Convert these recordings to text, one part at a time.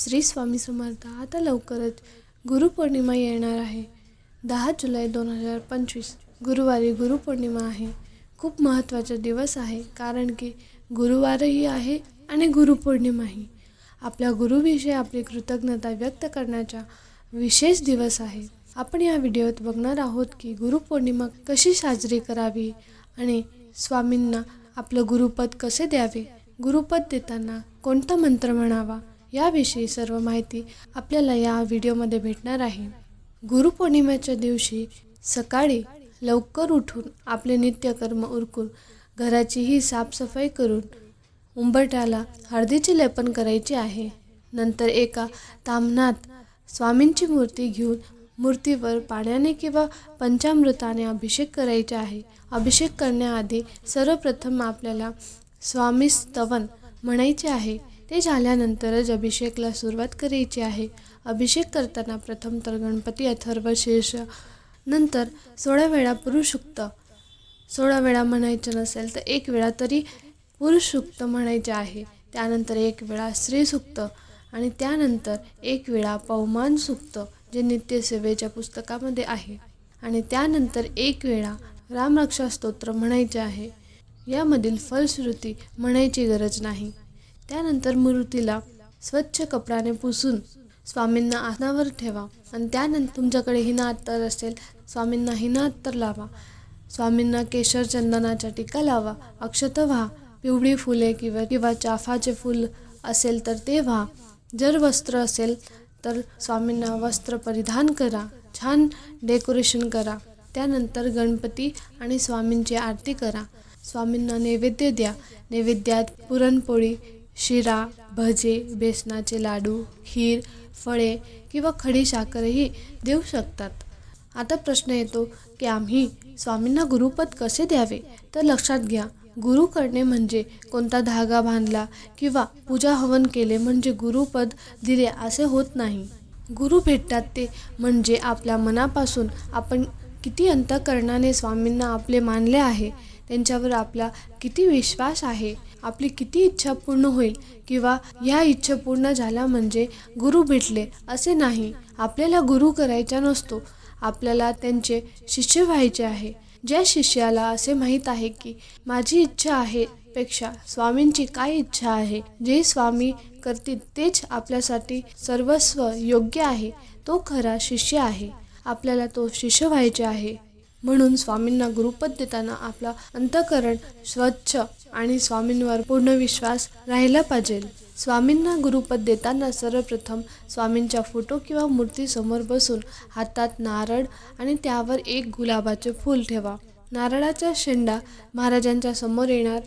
श्री स्वामी समर्थ आता लवकरच गुरुपौर्णिमा येणार आहे. दहा जुलै दोन हजार पंचवीस गुरुवारी गुरुपौर्णिमा आहे. खूप महत्त्वाचा दिवस आहे कारण की गुरुवारही आहे आणि गुरुपौर्णिमाही आपल्या गुरुविषयी आपली कृतज्ञता व्यक्त करण्याचा विशेष दिवस आहे. आपण या व्हिडिओत बघणार आहोत की गुरुपौर्णिमा कशी साजरी करावी आणि स्वामींना आपलं गुरुपद कसे द्यावे? गुरुपद देताना कोणता मंत्र म्हणावा? याविषयी सर्व माहिती आपल्याला या व्हिडिओमध्ये भेटणार आहे. गुरुपौर्णिमेच्या दिवशी सकाळी लवकर उठून आपले नित्यकर्म उरकून घराचीही साफसफाई करून उंबरठ्याला हळदीचे लेपन करायचे आहे. नंतर एका तामणात स्वामींची मूर्ती घेऊन मूर्तीवर पाण्याने किंवा पंचामृताने अभिषेक करायचे आहे. अभिषेक करण्याआधी सर्वप्रथम आपल्याला स्वामी स्तवन म्हणायचे आहे. ते झाल्यानंतरच अभिषेकला सुरुवात करायची आहे. अभिषेक करताना प्रथम तर गणपती अथर्व शीर्ष नंतर सोळा वेळा पुरुषुक्त सोळा वेळा म्हणायचं नसेल तर एक वेळा तरी पुरुषुक्त म्हणायचे आहे. त्यानंतर एक वेळा स्त्रीसुक्त आणि त्यानंतर एक वेळा पवमान सुक्त जे नित्यसेवेच्या पुस्तकामध्ये आहे. आणि त्यानंतर एक वेळा रामरक्षा स्तोत्र म्हणायचे आहे. यामधील फलश्रुती म्हणायची गरज नाही. त्यानंतर मूर्तीला स्वच्छ कपड्याने पुसून स्वामींना आसनावर ठेवा. आणि त्यानंतर तुमच्याकडे हिना अत्तर असेल स्वामींना हिना अत्तर लावा. स्वामींना केशर चंदनाचा टिका लावा. अक्षत व्हा. पिवळी फुले किंवा किंवा चाफाचे फूल असेल तर ते व्हा. जर वस्त्र असेल तर स्वामींना वस्त्र परिधान करा. छान डेकोरेशन करा. त्यानंतर गणपती आणि स्वामींची आरती करा. स्वामींना नैवेद्य द्या. नैवेद्यात पुरणपोळी शिरा भजे बेसनाचे लाडू खीर फळे किंवा खडी साखरही देऊ शकतात. आता प्रश्न येतो की आम्ही स्वामींना गुरुपद कसे द्यावे? तर लक्षात घ्या गुरु करणे म्हणजे कोणता धागा बांधला किंवा पूजा हवन केले म्हणजे गुरुपद दिले असे होत नाही. गुरु भेटतात ते म्हणजे आपल्या मनापासून आपण किती अंतकरणाने स्वामींना आपले मानले आहे त्यांच्यावर आपला किती विश्वास आहे आपली किती इच्छा पूर्ण होईल किंवा ह्या इच्छा पूर्ण झाल्या म्हणजे गुरु भेटले असे नाही. आपल्याला गुरु करायचा नसतो. आपल्याला त्यांचे शिष्य व्हायचे आहे. ज्या शिष्याला असे माहीत आहे की माझी इच्छा आहे पेक्षा स्वामींची काय इच्छा आहे जे स्वामी करतील तेच आपल्यासाठी सर्वस्व योग्य आहे तो खरा शिष्य आहे. आपल्याला तो शिष्य व्हायचे आहे. म्हणून स्वामींना गुरुपद देताना आपला अंतकरण स्वच्छ आणि स्वामींवर पूर्ण विश्वास राहिला पाहिजे. स्वामींना गुरुपद देताना सर्वप्रथम स्वामींच्या फोटो किंवा मूर्तीसमोर बसून हातात नारळ आणि त्यावर एक गुलाबाचे फूल ठेवा. नारळाचा शेंडा महाराजांच्या समोर येणार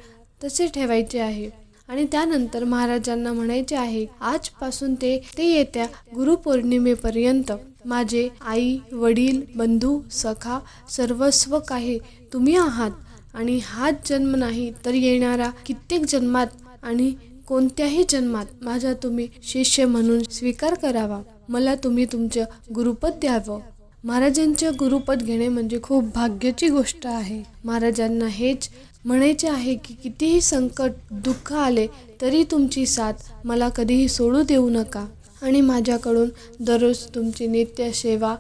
तसे ठेवायचे आहे. आणि त्यानंतर महाराजांना म्हणायचे आहे आजपासून ते ते येत्या गुरुपौर्णिमेपर्यंत माझे आई वडील बंधू सखा सर्वस्व काही तुम्ही आहात आणि हाच जन्म नाही तर येणारा कित्येक जन्मात आणि कोणत्याही जन्मात माझा तुम्ही शिष्य म्हणून स्वीकार करावा. मला तुम्ही तुमचं गुरुपद द्यावं. महाराजांचे गुरुपद घेणे म्हणजे खूप भाग्याची गोष्ट आहे. महाराजांना हेच म्हणायचे आहे की कितीही संकट दुःख आले तरी तुमची साथ मला कधीही सोडू देऊ नका. आणि माझ्याकडून दररोज तुमची नित्य सेवा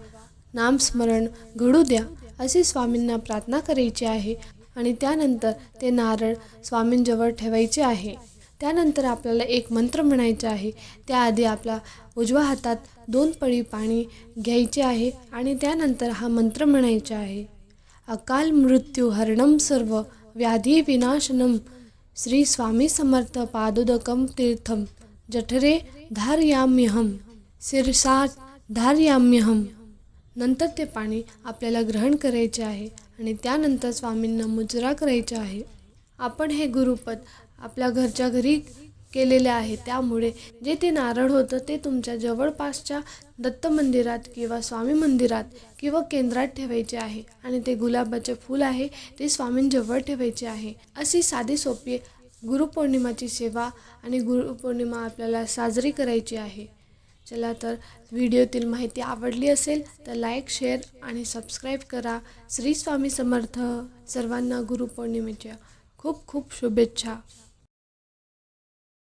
नामस्मरण घडू द्या असे स्वामींना प्रार्थना करायची आहे. आणि त्यानंतर ते नारळ स्वामींजवळ ठेवायचे आहे. त्यानंतर आपल्याला एक मंत्र म्हणायचा आहे. त्याआधी आपला उजव्या हातात दोन पळी पाणी घ्यायचे आहे आणि त्यानंतर हा मंत्र म्हणायचा आहे. अकाल मृत्यू हरणम सर्व व्याधी विनाशनम श्री स्वामी समर्थ पादोदकम तीर्थम जठरे धारयाम्यहम शिरसात धारयाम्यहम नंतर ते पाणी आपल्याला ग्रहण करायचे आहे आणि त्यानंतर स्वामींना मुजरा करायचा आहे. आपण हे गुरुपद आपल्या घरच्या घरी केलेले आहे. त्यामुळे जे ते नारळ होतं ते तुमच्या जवळपासच्या दत्त मंदिरात किंवा स्वामी मंदिरात किंवा केंद्रात ठेवायचे आहे. आणि ते गुलाबाचे फूल आहे ते स्वामींजवळ ठेवायचे आहे. अशी साधी सोपी गुरुपौर्णिमाची सेवा आणि गुरुपौर्णिमा आपल्याला साजरी करायची आहे. चला तर व्हिडिओतील माहिती आवडली असेल तर लाईक शेअर आणि सबस्क्राईब करा. श्री स्वामी समर्थ सर्वांना गुरुपौर्णिमेच्या खूप खूप शुभेच्छा.